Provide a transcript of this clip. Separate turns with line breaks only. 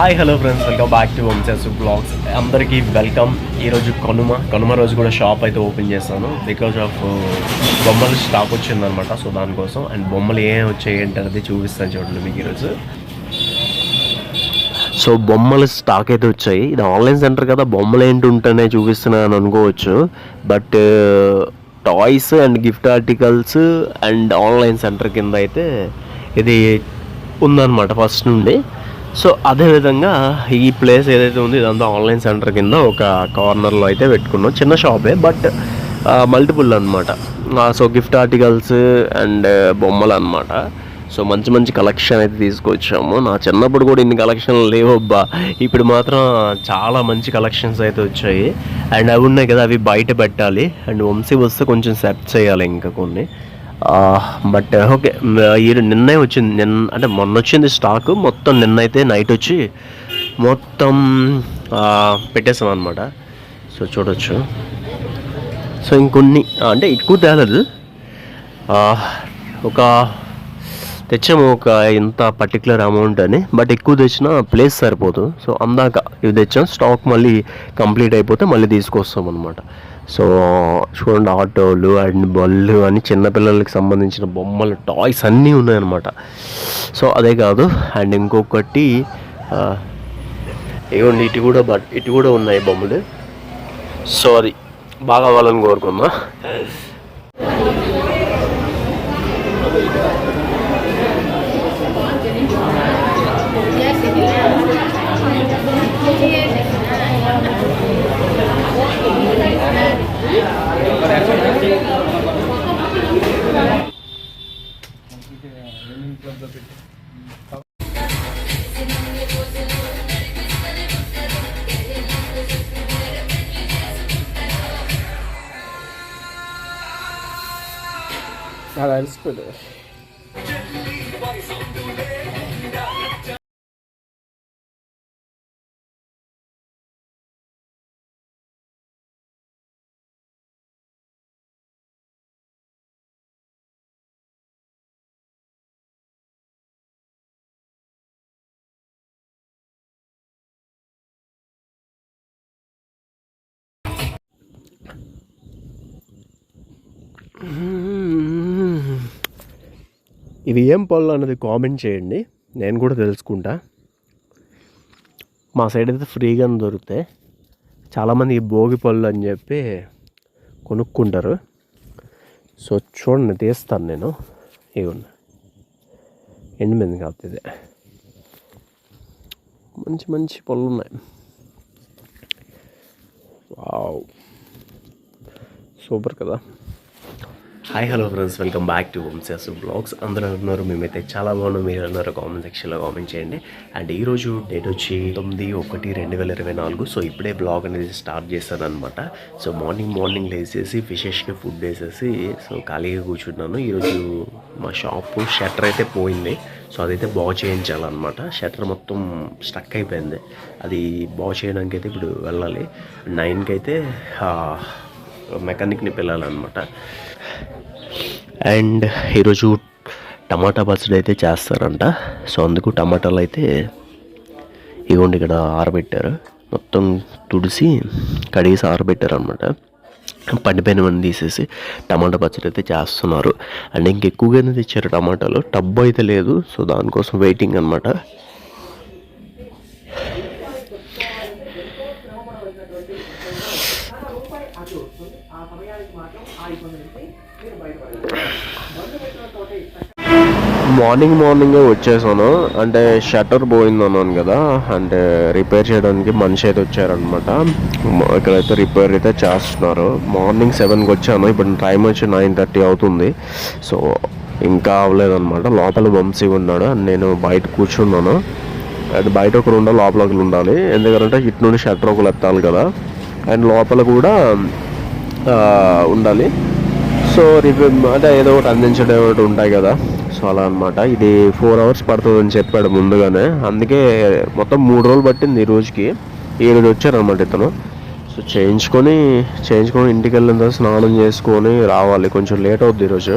Hi hello friends welcome back to వంశాసు vlogs అందరికీ welcome ఈరోజు కనుమ. కనుమ రోజు కూడా షాప్ అయితే ఓపెన్ చేస్తాను బికాజ్ ఆఫ్ బొమ్మలు స్టాక్ వచ్చిందనమాట సో దానికోసం. అండ్ బొమ్మలు ఏం వచ్చాయి ఏంటి చూపిస్తాను చూడండి మీకు ఈరోజు. సో బొమ్మలు స్టాక్ అయితే వచ్చాయి. ఇది ఆన్లైన్ సెంటర్ కదా. బొమ్మలు ఏంటి ఉంటేనే చూపిస్తున్నాను అనుకోవచ్చు. But toys and gift articles and online centre కింద అయితే ఇది ఉందన్నమాట ఫస్ట్ నుండి. సో అదేవిధంగా ఈ ప్లేస్ ఏదైతే ఉందో ఇదంతా ఆన్లైన్ సెంటర్ కింద ఒక కార్నర్లో అయితే పెట్టుకున్నాం. చిన్న షాపే బట్ మల్టిపుల్ అనమాట సో గిఫ్ట్ ఆర్టికల్స్ అండ్ బొమ్మలు అనమాట సో మంచి మంచి కలెక్షన్ అయితే తీసుకొచ్చాము. నా చిన్నప్పుడు కూడా ఇన్ని కలెక్షన్లు లేవబ్బా. ఇప్పుడు మాత్రం చాలా మంచి కలెక్షన్స్ అయితే వచ్చాయి. అండ్ అవి ఉన్నాయి కదా అవి బయట పెట్టాలి. అండ్ వంశీ వస్తే కొంచెం సెట్ చేయాలి ఇంకా కొన్ని. But uh, okay. ఈ నిన్నే వచ్చింది. నిన్న అంటే మొన్న వచ్చింది స్టాక్. మొత్తం నిన్న అయితే నైట్ వచ్చి మొత్తం పెట్టేసాం అనమాట సో చూడొచ్చు. సో ఇంకొన్ని అంటే ఎక్కువ తేలదు. ఒక తెచ్చాము ఒక ఇంత పర్టికులర్ అమౌంట్ అని. బట్ ఎక్కువ తెచ్చినా ప్లేస్ సరిపోదు. సో అందాక ఇవి తెచ్చాం. స్టాక్ మళ్ళీ కంప్లీట్ అయిపోతే మళ్ళీ తీసుకొస్తాం అనమాట సో చూడండి ఆటోలు అండ్ బళ్ళు అని చిన్నపిల్లలకి సంబంధించిన బొమ్మలు టాయ్స్ అన్నీ ఉన్నాయన్నమాట. సో అదే కాదు అండ్ ఇంకొకటి ఆ, ఇవ్వండి ఇటు కూడా బట్ ఇటు కూడా ఉన్నాయి బొమ్మలు. సో అది బాగా అవ్వాలని కోరుకుందాం
అది అలసిపోయింది
ఇవి ఏం పళ్ళు అన్నది కామెంట్ చేయండి. నేను కూడా తెలుసుకుంటా. మా సైడ్ అయితే ఫ్రీగానే దొరుకుతాయి. చాలామంది ఈ భోగి పళ్ళు అని చెప్పి కొనుక్కుంటారు. సో చూడండి తీస్తాను నేను. ఇవ్వండి. ఎండిపోయింది కాబట్టి ఇదే. మంచి మంచి పళ్ళు ఉన్నాయి. వావ్. సూపర్ కదా. Hi hello friends welcome back to వంశాసు blogs అందరూ ఉన్నారు మేమైతే చాలా బాగున్నాం. మీరు అన్నారు కామెంట్ సెక్షన్లో కామెంట్ చేయండి. అండ్ ఈరోజు డేట్ వచ్చి తొమ్మిది ఒకటి రెండు వేల ఇరవై నాలుగు. సో ఇప్పుడే బ్లాగ్ అనేది స్టార్ట్ చేశాను అనమాట సో మార్నింగ్ మార్నింగ్ లేచేసి ఫిషెస్కి ఫుడ్ వేసేసి సో ఖాళీగా కూర్చున్నాను. ఈరోజు మా షాపు షట్టర్ అయితే పోయింది. సో అదైతే బాగు చేయించాలన్నమాట. షట్టర్ మొత్తం స్టక్ అయిపోయింది. అది బాగు చేయడానికి అయితే ఇప్పుడు వెళ్ళాలి. నైన్కి అయితే మెకానిక్ని పిల్లాలన్నమాట అండ్ ఈరోజు టమాటా పచ్చడి అయితే చేస్తారంట. సో అందుకు టమాటాలు అయితే ఇవ్వండి ఇక్కడ ఆరబెట్టారు. మొత్తం తుడిసి కడిగేసి ఆరబెట్టారనమాట పండిపోయిన పండిపోయినవన్నీ తీసేసి టమాటా పచ్చడి అయితే చేస్తున్నారు. అండ్ ఇంకెక్కువగానే తెచ్చారు టమాటాలు? టబ్బు అయితే లేదు. సో దానికోసం వెయిటింగ్ అనమాట మార్నింగ్ మార్నింగే వచ్చేసాను. అంటే షట్టర్ పోయింది అన్నాను కదా. అంటే రిపేర్ చేయడానికి మనిషి అయితే వచ్చారనమాట ఇక్కడైతే రిపేర్ అయితే చేస్తున్నారు. మార్నింగ్ సెవెన్కి వచ్చాను. ఇప్పుడు టైం వచ్చి నైన్ థర్టీ అవుతుంది. సో ఇంకా అవ్వలేదన్నమాట. లోపల వంశీ ఉన్నాడు. నేను బయట కూర్చున్నాను. అది బయట ఒకరు ఉండాలి లోపల ఒకరు ఉండాలి. ఎందుకంటే ఇటు నుండి షట్టర్ ఒకరు ఎత్తాలి కదా. అండ్ లోపల కూడా ఉండాలి. సో రివ్యూ అంటే ఏదో ఒకటి అందించడం ఒకటి ఉంటాయి కదా. సో అలా అనమాట ఇది ఫోర్ అవర్స్ పడుతుంది అని చెప్పాడు ముందుగానే. అందుకే మొత్తం మూడు రోజులు పట్టింది ఈ రోజుకి. ఈ రోజు వచ్చారనమాట ఇతను. సో చేయించుకొని చేయించుకొని ఇంటికి వెళ్ళిన తర్వాత స్నానం చేసుకొని రావాలి. కొంచెం లేట్ అవుద్ది ఈరోజు